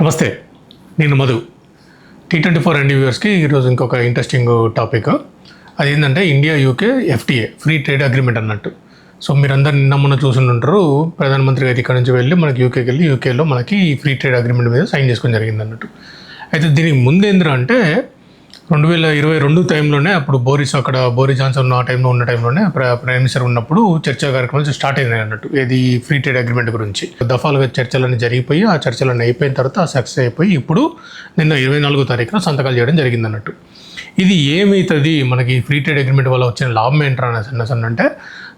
నమస్తే నేను Madhu. T twenty four and వ్యూవర్స్కి ఈరోజు ఇంకొక ఇంట్రెస్టింగ్ టాపిక్ అది ఏంటంటే India UK FTA free trade agreement అన్నట్టు. సో మీరందరూ నిన్న మొన్న చూసుంటారు ప్రధానమంత్రి గారి ఇక్కడ నుంచి వెళ్ళి మనకి యూకేకి వెళ్ళి యూకేలో మనకి ఈ ఫ్రీ ట్రేడ్ అగ్రిమెంట్ మీద సైన్ చేసుకోవడం జరిగింది అన్నట్టు అయితే దీనికి ముందేంద్ర అంటే రెండు వేల ఇరవై రెండు టైంలోనే అప్పుడు బోరిస్ అక్కడ బోరిస్ జాన్సన్ ఉన్న ఆ టైంలో ఉన్న టైంలోనే ప్ర- ప్రైమ్ మినిస్టర్ ఉన్నప్పుడు చర్చా కార్యక్రమాలు స్టార్ట్ అయినాయి అన్నట్టు. ఇది ఫ్రీ ట్రేడ్ అగ్రిమెంట్ గురించి. దఫాలుగా చర్చలన్నీ జరిగిపోయి ఆ చర్చలన్నీ అయిపోయిన తర్వాత సక్సెస్ అయిపోయి ఇప్పుడు నిన్న ఇరవై నాలుగో తారీఖున సంతకాలు చేయడం జరిగింది అన్నట్టు. ఇది ఏమవుతుంది? మనకి ఫ్రీ ట్రేడ్ అగ్రిమెంట్ వల్ల వచ్చిన లాభం ఏంట్రా అనేసి అంటే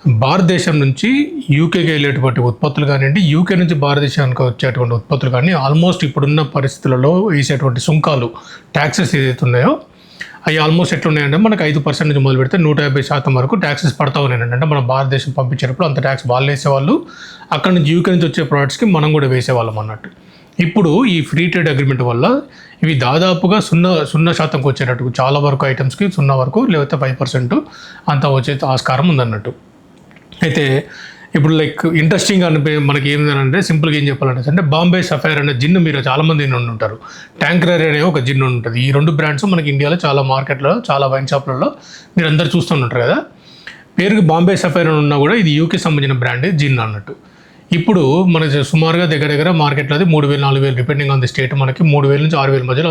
భారతదేశం నుంచి యూకేకి వెళ్ళేటువంటి ఉత్పత్తులు కానివ్వండి యూకే నుంచి భారతదేశానికి వచ్చేటువంటి ఉత్పత్తులు కానీ ఆల్మోస్ట్ ఇప్పుడున్న పరిస్థితులలో వేసేటువంటి సుంకాలు ట్యాక్సెస్ ఏదైతే ఉన్నాయో అవి ఆల్మోస్ట్ ఎట్లున్నాయంటే మనకు ఐదు పర్సెంట్ నుంచి మొదలు పెడితే నూట యాభై శాతం వరకు ట్యాక్సెస్ పడతా ఉన్నాయండి. అంటే మన భారతదేశం పంపించేటప్పుడు అంత ట్యాక్స్ వాళ్ళు వేసేవాళ్ళు. అక్కడ నుంచి యూకే నుంచి వచ్చే ప్రోడక్ట్స్కి మనం కూడా వేసేవాళ్ళం అన్నట్టు. ఇప్పుడు ఈ ఫ్రీ ట్రేడ్ అగ్రిమెంట్ వల్ల ఇవి దాదాపుగా సున్నా సున్నా శాతంకి వచ్చేటట్టు. చాలా వరకు ఐటమ్స్కి సున్నా వరకు లేకపోతే ఫైవ్ పర్సెంట్ అంత వచ్చే ఆస్కారం ఉందన్నట్టు. అయితే ఇప్పుడు లైక్ ఇంట్రెస్టింగ్ అనిపి మనకి ఏంటంటే సింపుల్గా ఏం చెప్పాలంటే అంటే బాంబే సఫైర్ అనే జిన్ను మీరు చాలామంది నుండి ఉంటారు ట్యాంకరీ అనే ఒక జిన్ను ఉంటుంది. ఈ రెండు బ్రాండ్స్ మనకి ఇండియాలో చాలా మార్కెట్లో చాలా వైన్ షాప్లలో మీరు అందరు చూస్తుంటారు కదా. పేరుకి బాంబే సఫైర్ అని ఉన్నా కూడా ఇది యూకే సంబంధించిన బ్రాండ్ జిన్ అన్నట్టు. ఇప్పుడు మన సుమారుగా దగ్గర దగ్గర మార్కెట్లో అది మూడు వేలు నాలుగు వేలు డిపెండింగ్ ఆన్ ది స్టేట్ మనకి మూడు వేల నుంచి ఆరు వేల మధ్యలో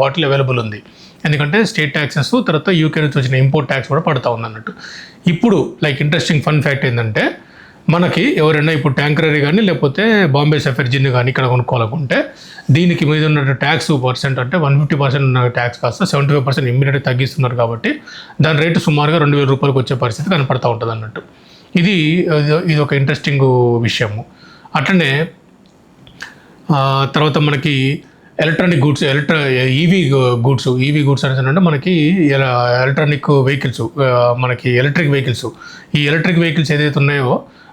బాటిల్ అవైలబుల్ ఉంది. ఎందుకంటే స్టేట్ ట్యాక్సెస్ తర్వాత యూకే నుంచి వచ్చిన ఇంపోర్ట్ ట్యాక్స్ కూడా పడతా ఉంది అన్నట్టు. ఇప్పుడు లైక్ ఇంట్రెస్టింగ్ ఫన్ ఫ్యాక్ట్ ఏంటంటే మనకి ఎవరైనా ఇప్పుడు ట్యాంకరీ కానీ లేకపోతే బాంబే సఫర్ జిన్ కానీ ఇక్కడ కొనుక్కోవాలనుకుంటే దీనికి మీద ఉన్న ట్యాక్స్ పర్సెంట్ అంటే వన్ ఫిఫ్టీ పర్సెంట్ ఉన్న ట్యాక్స్ కాస్త సెవెంటీ ఫైవ్ పర్సెంట్ ఇమ్మీడియట్గా తగ్గిస్తున్నారు కాబట్టి దాని రేటు సుమారుగా రెండు వేల రూపాయలకు వచ్చే పరిస్థితి కనపడతా ఉంటుంది అన్నట్టు. ఇది ఇది ఒక ఇంట్రెస్టింగ్ విషయము. అట్లనే తర్వాత మనకి ఎలక్ట్రానిక్ గూడ్స్ ఎలక్ట్రా ఈవీ గూడ్స్ ఈవీ గూడ్స్ అనేసి అంటే మనకి ఎలక్ట్రానిక్ వెహికల్స్ మనకి ఎలక్ట్రిక్ వెహికల్స్. ఈ ఎలక్ట్రిక్ వెహికల్స్ ఏదైతే ఉన్నాయో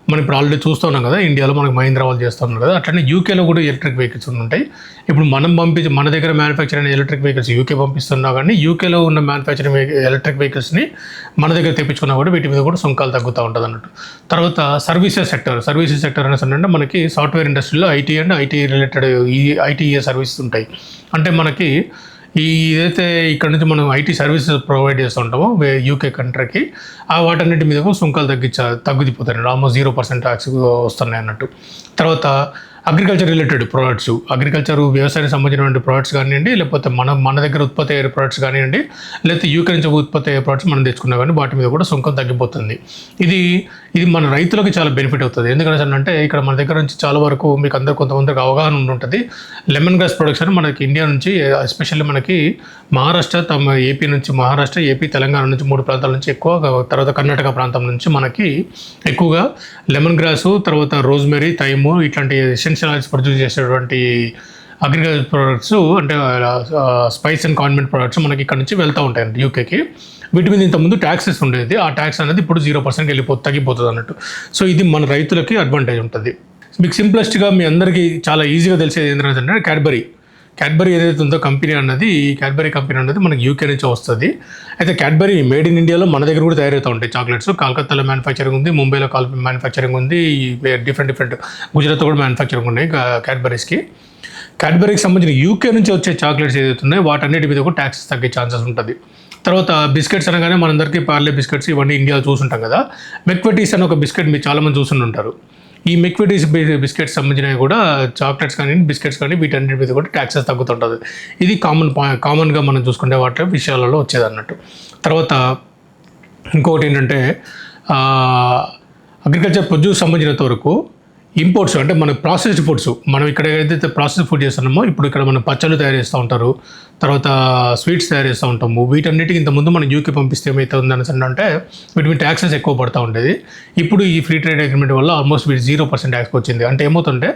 మనం ఇప్పుడు ఆల్రెడీ చూస్తున్నాం కదా ఇండియాలో మనకి మహీంద్రా వాళ్ళు చేస్తున్నారు కదా అట్లనే యూకేలో కూడా ఎలక్ట్రిక్ వెహికల్స్ ఉంటాయి. ఇప్పుడు మనం పంపించి మన దగ్గర మ్యానుఫ్యాక్చర్ అయిన ఎలక్ట్రిక్ వెహికల్స్ యూకే పంపిస్తున్నా కానీ యూకేలో ఉన్న మ్యానుఫ్యాక్చరింగ్ ఎలక్ట్రిక్ వెహికల్స్ని మన దగ్గర తెప్పించుకున్నా కూడా వీటి మీద కూడా సుంకాలు తగ్గుతూ ఉంటుంది అన్నట్టు. తర్వాత సర్వీసెస్ సెక్టర్ సర్వీసెస్ సెక్టర్ అనేసి అంటే మనకి సాఫ్ట్వేర్ ఇండస్ట్రీలో ఐటీ అండ్ ఐటీ రిలేటెడ్ ఈ ఐటీఏ సర్వీసెస్ ఉంటాయి. అంటే మనకి ఈ ఏదైతే ఇక్కడ నుంచి మనం ఐటీ సర్వీసెస్ ప్రొవైడ్ చేస్తూ ఉంటామో వే- యూకే కంట్రీకి ఆ వాటన్నిటి మీద సుంకాలు తగ్గించ తగ్గిపోతాయి ఆల్మోస్ట్ జీరో పర్సెంట్ ట్యాక్స్ వస్తున్నాయి అన్నట్టు. తర్వాత అగ్రికల్చర్ రిలేటెడ్ ప్రోడక్ట్స్ అగ్రికల్చర్ వ్యవసాయానికి సంబంధించినటువంటి ప్రోడక్ట్స్ కానివ్వండి లేకపోతే మన మన దగ్గర ఉత్పత్తి అయ్యే ప్రోడక్ట్స్ కానివ్వండి లేకపోతే యూకే ఉత్పత్తి అయ్యే ప్రోడక్ట్స్ మనం తెచ్చుకున్నా కానీ వాటి మీద కూడా సుంకం తగ్గిపోతుంది. ఇది ఇది మన రైతులకు చాలా బెనిఫిట్ అవుతుంది. ఎందుకంటే అంటే ఇక్కడ మన దగ్గర నుంచి చాలా వరకు మీకు అందరు కొంతమందికి అవగాహన ఉంటుంది లెమన్ గ్రాస్ ప్రొడక్షన్ మనకి ఇండియా నుంచి ఎస్పెషల్లీ మనకి మహారాష్ట్ర తమ ఏపీ నుంచి మహారాష్ట్ర ఏపీ తెలంగాణ నుంచి మూడు ప్రాంతాల నుంచి ఎక్కువ తర్వాత కర్ణాటక ప్రాంతం నుంచి మనకి ఎక్కువగా లెమన్ గ్రాసు తర్వాత రోజ్మెరీ థైము ఇట్లాంటి ఎసెన్షియల్ ఆయిల్స్ ప్రొడ్యూస్ చేసేటువంటి అగ్రికల్చర్ ప్రొడక్ట్స్ అంటే స్పైస్ అండ్ కాన్వెంట్ ప్రొడక్ట్స్ మనకి ఇక్కడ నుంచి వెళ్తూ ఉంటాయండి యూకేకి వీటి మీద ఇంతకుముందు ట్యాక్సెస్ ఉండేది. ఆ ట్యాక్స్ అనేది ఇప్పుడు జీరో పర్సెంట్కి వెళ్ళిపో తగ్గిపోతుంది అన్నట్టు. సో ఇది మన రైతులకి అడ్వాంటేజ్ ఉంటుంది. మీకు సింప్లెస్ట్గా మీ అందరికీ చాలా ఈజీగా తెలిసేది ఏంటంటే క్యాడ్బరీ క్యాడ్బరీ ఏదైతే ఉందో కంపెనీ అన్నది ఈ క్యాడ్బరీ కంపెనీ అన్నది మనకి యూకే నుంచి వస్తుంది. అయితే క్యాడ్బరీ మేడ్ ఇన్ ఇండియాలో మన దగ్గర కూడా తయారవుతూ ఉంటాయి చాక్లెట్స్ కాల్కత్తాలో మ్యానుఫ్యాక్చరింగ్ ఉంది ముంబైలో కాల్ మ్యానుఫ్యాక్చరింగ్ ఉంది డిఫరెంట్ డిఫరెంట్ గుజరాత్ కూడా మ్యానుఫ్యాక్చరింగ్ ఉన్నాయి క్యాడ్బరీస్కి క్యాడ్బరీకి సంబంధించిన యూకే నుంచి వచ్చే చాక్లెట్స్ ఏదైతే ఉన్నాయో వాటన్నిటి మీద కూడా ట్యాక్సెస్ తగ్గే ఛాన్సెస్ ఉంటుంది. తర్వాత బిస్కెట్స్ అనగానే మనందరికీ పార్లే బిస్కెట్స్ ఇవన్నీ ఇండియాలో చూసుంటాం కదా. మెక్వెటీస్ అని ఒక బిస్కెట్ మీరు చాలామంది చూసుంటారు ఈ మెక్విటీస్ బిస్కెట్స్ సంబంధించినవి కూడా చాక్లెట్స్ కానీ బిస్కెట్స్ కానీ వీటన్నిటి మీద కూడా ట్యాక్సెస్ తగ్గుతుంటుంది. ఇది కామన్ కామన్గా మనం చూసుకునే వాటి విషయాలలో వచ్చేది అన్నట్టు తర్వాత ఇంకొకటి ఏంటంటే అగ్రికల్చర్ ప్రొడ్యూస్ సంబంధించినంత వరకు ఇంపోర్ట్స్ అంటే మన ప్రాసెస్డ్ ఫుడ్స్ మనం ఇక్కడ ఏదైతే ప్రాసెస్ ఫుడ్ చేస్తున్నామో ఇప్పుడు ఇక్కడ మనం పచ్చళ్ళు తయారు చేస్తూ ఉంటారు. తర్వాత స్వీట్స్ తయారు చేస్తూ ఉంటాము. వీటన్నిటికి ఇంతకుముందు మనం యూకే పంపిస్తే ఏమైతే ఉందని అంటే వీటి మీద ట్యాక్సెస్ ఎక్కువ పడుతూ ఉండేది. ఇప్పుడు ఈ ఫ్రీ ట్రేడ్ అగ్రిమెంట్ వల్ల ఆల్మోస్ట్ వీటి జీరో పర్సెంట్ ట్యాక్స్ వచ్చింది. అంటే ఏమవుతుంటే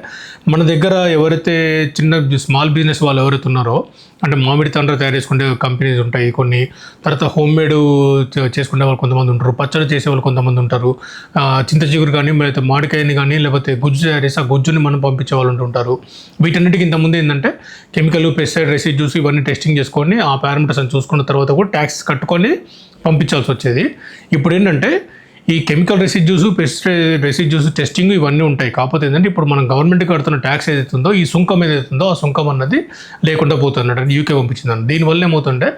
మన దగ్గర ఎవరైతే చిన్న స్మాల్ బిజినెస్ వాళ్ళు ఎవరైతే ఉన్నారో అంటే మామిడి తండ్రి తయారు చేసుకునే కంపెనీస్ ఉంటాయి కొన్ని తర్వాత హోమ్ మేడ్ చేసుకునే వాళ్ళు కొంతమంది ఉంటారు పచ్చడి చేసే వాళ్ళు కొంతమంది ఉంటారు. చింత చిగురు కానీ లేకపోతే మామిడికాయని కానీ లేకపోతే గుజ్జు తయారు చేసి ఆ గుజ్జుని మనం పంపించే వాళ్ళు ఉంటుంటారు వీటన్నిటికి ఇంతకుముందు ఏంటంటే కెమికల్ పెస్టిసైడ్ రెసిడ్యూస్ ఇవన్నీ టెస్టింగ్ చేసుకొని ఆ పారామీటర్స్ అని చూసుకున్న తర్వాత కూడా ట్యాక్స్ కట్టుకొని పంపించాల్సి వచ్చేది. ఇప్పుడు ఏంటంటే ఈ కెమికల్ రెసిడ్యూస్ పెస్టి రెసిడ్యూస్ టెస్టింగ్ ఇవన్నీ ఉంటాయి. కాకపోతే ఏంటంటే ఇప్పుడు మనం గవర్నమెంట్ కడుతున్న ట్యాక్స్ ఏదైతుందో ఈ సుంకం ఏదైతుందో ఆ సుంకం అన్నది లేకుండా పోతున్నట్టు యూకే పంపించిందని దీనివల్ల ఏమవుతుంటే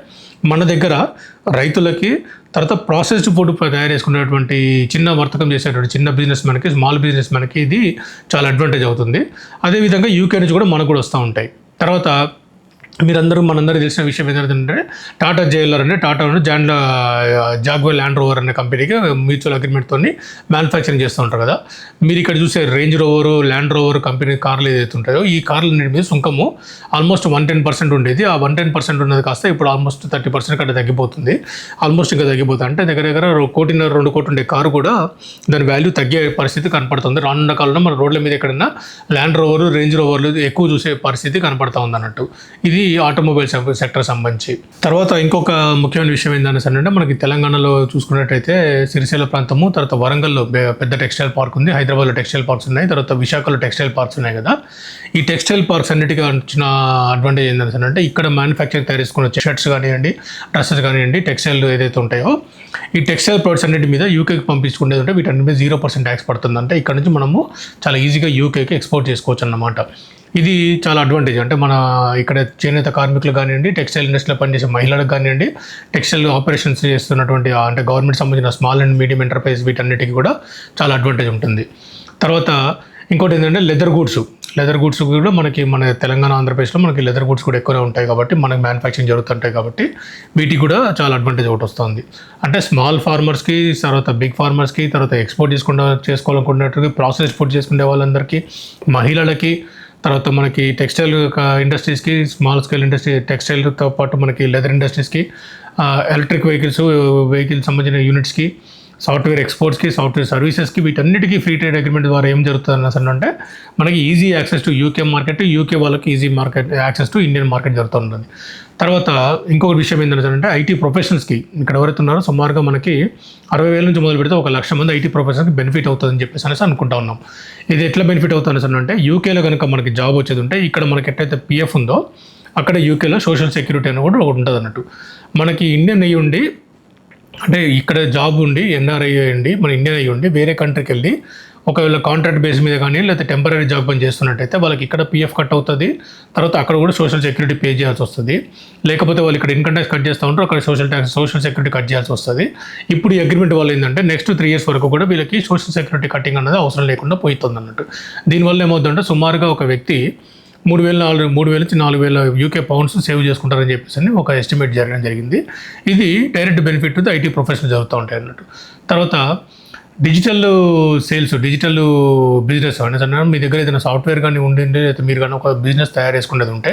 మన దగ్గర రైతులకి తర్వాత ప్రాసెస్డ్ ఫుడ్ తయారు చేసుకునేటువంటి చిన్న వర్తకం చేసేటువంటి చిన్న బిజినెస్ మనకి స్మాల్ బిజినెస్ మనకి ఇది చాలా అడ్వాంటేజ్ అవుతుంది. అదేవిధంగా యూకే నుంచి కూడా మనకు కూడా వస్తూ ఉంటాయి. తర్వాత మీరందరూ మనందరూ తెలిసిన విషయం ఏంటంటే టాటా జేఎల్ఆర్ అనే టాటా జాన్ జాగ్వే ల్యాండ్ రోవర్ అనే కంపెనీకి మ్యూచువల్ అగ్రిమెంట్తో మ్యానుఫ్యాక్చరింగ్ చేస్తూ ఉంటారు కదా. మీరు ఇక్కడ చూసే Range Rover Land Rover company కార్లు ఏదైతే ఉంటాయో ఈ కార్లు మీద సుంకము ఆల్మోస్ట్ వన్ టెన్ పర్సెంట్ ఉండేది. ఆ వన్ టెన్ పర్సెంట్ ఉన్నది కాస్త ఇప్పుడు ఆల్మోస్ట్ థర్టీ పర్సెంట్ కంటే తగ్గిపోతుంది. ఆల్మోస్ట్ ఇంకా తగ్గిపోతుంది. అంటే దగ్గర దగ్గర కోటిన్నర రెండు కోటి ఉండే కారు కూడా దాని వాల్యూ తగ్గే పరిస్థితి కనపడుతుంది. రానున్న కాలంలో మన రోడ్ల మీద ఎక్కడైనా ల్యాండ్ రోవర్ రేంజ్ రోవర్లు ఎక్కువ చూసే పరిస్థితి కనపడతా ఉంది అన్నట్టు ఇది ఆటోమొబైల్ సెక్టర్ సంబంధించి. తర్వాత ఇంకొక ముఖ్యమైన విషయం ఏంటంటే మనకి తెలంగాణలో చూసుకున్నట్టయితే సిరిసిల్ల ప్రాంతము తర్వాత వరంగల్లో పెద్ద టెక్స్టైల్ పార్క్ ఉంది హైదరాబాద్లో టెక్స్టైల్ పార్క్స్ ఉన్నాయి తర్వాత విశాఖలో టెక్స్టైల్ పార్క్స్ ఉన్నాయి కదా. ఈ టెక్స్టైల్ పార్క్స్ అన్నిటికీ వచ్చిన అడ్వాంటేజ్ ఏంటంటే ఇక్కడ మ్యానుఫ్యాక్చరింగ్ తయారు చేసుకున్న షర్ట్స్ కానివ్వండి డ్రెస్సెస్ కానివ్వండి టెక్స్టైల్ ఏదైతే ఉంటాయో ఈ టెక్స్టైల్ ప్రొడక్ట్స్ అన్నిటి మీద యూకేకి పంపించుకునేది ఉంటే వీటన్నిటి మీద జీరో పర్సెంట్ ట్యాక్స్ పడుతుందంటే ఇక్కడ నుంచి మనము చాలా ఈజీగా యూకేకి ఎక్స్పోర్ట్ చేసుకోవచ్చు అన్నమాట. ఇది చాలా అడ్వాంటేజ్ అంటే మన ఇక్కడ చేనేత కార్మికులు కానివ్వండి టెక్స్టైల్ ఇండస్ట్రీలో పనిచేసే మహిళలకు కానివ్వండి టెక్స్టైల్ ఆపరేషన్స్ చేస్తున్నటువంటి అంటే గవర్నమెంట్ సంబంధించిన స్మాల్ అండ్ మీడియం ఎంటర్ప్రైజ్ వీటన్నిటికీ కూడా చాలా అడ్వాంటేజ్ ఉంటుంది. తర్వాత ఇంకోటి ఏంటంటే లెదర్ గూడ్స్ లెదర్ గూడ్స్ కూడా మనకి మన తెలంగాణ ఆంధ్రప్రదేశ్లో మనకి లెదర్ గూడ్స్ కూడా ఎక్కువనే ఉంటాయి కాబట్టి మనకి మ్యానుఫ్యాక్చరింగ్ జరుగుతుంటాయి కాబట్టి వీటికి కూడా చాలా అడ్వాంటేజ్ ఒకటి వస్తుంది. అంటే స్మాల్ ఫార్మర్స్కి తర్వాత బిగ్ ఫార్మర్స్కి తర్వాత ఎక్స్పోర్ట్ చేసుకుంటా చేసుకోవాలనుకున్నట్టు ప్రాసెస్ ఫుడ్ చేసుకునే వాళ్ళందరికీ మహిళలకి తర్వాత మనకి టెక్స్టైల్ ఇండస్ట్రీస్కి స్మాల్ స్కేల్ ఇండస్ట్రీ టెక్స్టైల్తో పాటు మనకి లెదర్ ఇండస్ట్రీస్కి ఎలక్ట్రిక్ వెహికల్స్ వెహికల్ సంబంధించిన యూనిట్స్కి సాఫ్ట్వేర్ ఎక్స్పోర్ట్స్కి సాఫ్ట్వేర్ సర్వీసెస్కి వీటన్నిటికీ ఫ్రీ ట్రేడ్ అగ్రిమెంట్ ద్వారా ఏం జరుగుతుంది అంటే మనకి easy access to UK market UK వాళ్ళకి easy market access to Indian market జరుగుతుంది తర్వాత ఇంకొక విషయం ఏంటంటే ఐటీ ప్రొఫెషనల్స్కి ఇక్కడ ఎవరైతే ఉన్నారో సుమారుగా మనకి అరవై వేల నుంచి మొదలు పెడితే ఒక లక్ష మంది ఐటీ ప్రొఫెషనల్కి బెనిఫిట్ అవుతుందని చెప్పేసి అనేసి అనుకుంటా ఉన్నాం. ఇది ఎట్లా బెనిఫిట్ అవుతుంది అంటే యూకేలో కనుక మనకి జాబ్ వచ్చేది ఉంటే ఇక్కడ మనకి ఎట్లయితే పిఎఫ్ ఉందో అక్కడ యూకేలో సోషల్ సెక్యూరిటీ అని కూడా ఒకటి ఉంటుంది అన్నట్టు మనకి ఇండియన్ అయ్యి ఉండి అంటే ఇక్కడ జాబ్ ఉండి ఎన్ఆర్ఐ ఉండి మన ఇండియన్ అయ్యి ఉండి వేరే కంట్రీకి వెళ్ళి ఒకవేళ కాంట్రాక్ట్ బేస్ మీద కానీ లేకపోతే టెంపరీ జాబ్ పని చేస్తున్నట్టయితే వాళ్ళకి ఇక్కడ పీఎఫ్ కట్ అవుతుంది. తర్వాత అక్కడ కూడా సోషల్ సెక్యూరిటీ పే చేయాల్సి వస్తుంది. లేకపోతే వాళ్ళు ఇక్కడ ఇన్కమ్ ట్యాక్స్ కట్ చేస్తూ ఉంటారు అక్కడ social tax social security cut చేయాల్సి వస్తుంది. ఇప్పుడు ఈ అగ్రిమెంట్ వల్ల ఏంటంటే నెక్స్ట్ త్రీ ఇయర్స్ వరకు కూడా వీళ్ళకి సోషల్ సెక్యూరిటీ కట్టింగ్ అనేది అవసరం లేకుండా పోతుంది అన్నట్టు దీనివల్ల ఏమవుతుందంటే సుమారుగా ఒక వ్యక్తి మూడు వేల నాలుగు మూడు వేల నుంచి నాలుగు వేల యూకే పౌండ్స్ సేవ్ చేసుకుంటారని చెప్పేసి అని ఒక ఎస్టిమేట్ జరగడం జరిగింది. ఇది డైరెక్ట్ బెనిఫిట్ ఐటీ ప్రొఫెషనల్ జరుగుతూ ఉంటాయి అన్నట్టు. తర్వాత డిజిటల్ సేల్స్ డిజిటల్ బిజినెస్ అనేది అన్నారు మీ దగ్గర ఏదైనా సాఫ్ట్వేర్ కానీ ఉండి లేకపోతే మీరు కానీ ఒక బిజినెస్ తయారు చేసుకునేది ఉంటే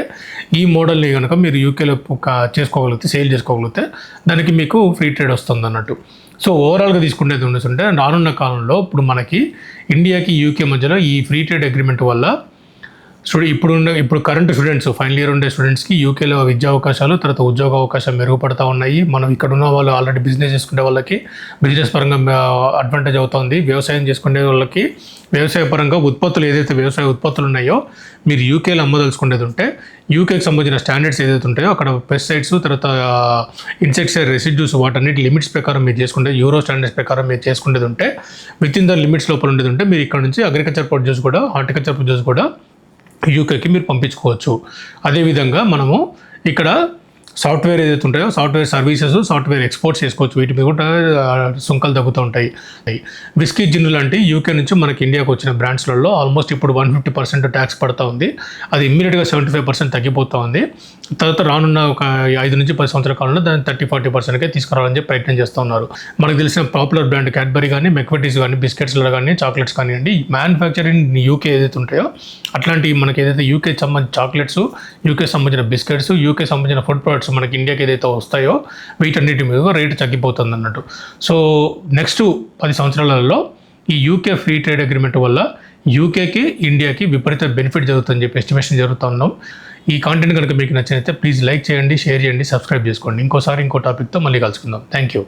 ఈ మోడల్ని కనుక మీరు యూకేలో చేసుకోగలిగితే సేల్ చేసుకోగలిగితే దానికి మీకు ఫ్రీ ట్రేడ్ వస్తుంది అన్నట్టు. సో ఓవరాల్గా తీసుకునేది ఉండేసి ఉంటే రానున్న కాలంలో ఇప్పుడు మనకి ఇండియాకి యూకే మధ్యలో ఈ ఫ్రీ ట్రేడ్ అగ్రిమెంట్ వల్ల స్టూడెంట్ ఇప్పుడు ఉన్న ఇప్పుడు కరెంట్ స్టూడెంట్స్ ఫైనల్ ఇయర్ ఉండే స్టూడెంట్స్కి యూకేలో విద్యా అవకాశాలు తర్వాత ఉద్యోగ అవకాశాలు మెరుగుపడతా ఉన్నాయి. మనం ఇక్కడ ఉన్న వాళ్ళు ఆల్రెడీ బిజినెస్ చేసుకునే వాళ్ళకి బిజినెస్ పరంగా అడ్వాంటేజ్ అవుతుంది. వ్యవసాయం చేసుకునే వాళ్ళకి వ్యవసాయ పరంగా ఉత్పత్తులు ఏదైతే వ్యవసాయ ఉత్పత్తులు ఉన్నాయో మీరు యూకేలో అమ్మదలుచుకునేది ఉంటే యూకేకి సంబంధించిన స్టాండర్డ్స్ ఏదైతే ఉంటాయో అక్కడ పెస్టిసైడ్స్ తర్వాత ఇన్సెక్ట్స్ రెసిడ్యూస్ వాటన్నిటి లిమిట్స్ ప్రకారం మీరు చేసుకుంటే యూరో స్టాండర్డ్స్ ప్రకారం మీరు చేసుకునేది ఉంటే విత్ ఇన్ ద లిమిట్స్ లోపల ఉండేది ఉంటే మీరు ఇక్కడ నుంచి అగ్రికల్చర్ ప్రొడ్యూస్ కూడా హార్టికల్చర్ ప్రొడ్యూస్ కూడా యూకేకి మీరు పంపించుకోవచ్చు. అదేవిధంగా మనము ఇక్కడ సాఫ్ట్వేర్ ఏదైతే ఉంటాయో సాఫ్ట్వేర్ సర్వీసెస్ సాఫ్ట్వేర్ ఎక్స్పోర్ట్స్ చేసుకోవచ్చు. వీటి మీద కూడా సుంకలు తగ్గుతూ ఉంటాయి. విస్కీ జిన్ను లాంటి యూకే నుంచి మనకి ఇండియాకి వచ్చిన బ్రాండ్స్లలో ఆల్మోస్ట్ ఇప్పుడు వన్ ఫిఫ్టీ పర్సెంట్ ట్యాక్స్ పడుతూ ఉంది. అది ఇమ్మీడియట్గా సెవెంటీ ఫైవ్ పర్సెంట్ తగ్గిపోతూ ఉంది. తర్వాత రానున్న ఒక ఐదు నుంచి పది సంవత్సరాల కాలంలో దాన్ని థర్టీ ఫార్టీ పర్సెంట్కే తీసుకురావాలని చెప్పి ప్రయత్నం చేస్తూ ఉన్నారు. మనకు తెలిసిన పాపులర్ బ్రాండ్ క్యాడ్బరీ కానీ మెక్వెటీస్ కానీ బిస్కెట్స్లో కానీ చాక్లెట్స్ కానివ్వండి మ్యానుఫ్యాక్చరింగ్ యూకే ఏదైతే ఉంటాయో అట్లాంటి మనకి ఏదైతే యూకే సంబంధించిన చాక్లెట్స్ యూకే సంబంధించిన బిస్కెట్స్ యూకే సంబంధించిన ఫుడ్ ప్రొడక్ట్స్ మనకి ఇండియాకి ఏదైతే వస్తాయో వీటన్నిటి మీద రేటు తగ్గిపోతుంది అన్నట్టు సో నెక్స్ట్ పది సంవత్సరాలలో ఈ యూకే ఫ్రీ ట్రేడ్ అగ్రిమెంట్ వల్ల యూకేకి ఇండియాకి విపరీత బెనిఫిట్ జరుగుతుందని చెప్పి ఎస్టిమేషన్ జరుగుతూ ఉన్నాం. ఈ కాంటెంట్ కనుక మీకు నచ్చినైతే ప్లీజ్ లైక్ చేయండి షేర్ చేయండి సబ్స్క్రైబ్ చేసుకోండి. ఇంకోసారి ఇంకో టాపిక్తో మళ్ళీ కలుసుకుందాం. Thank you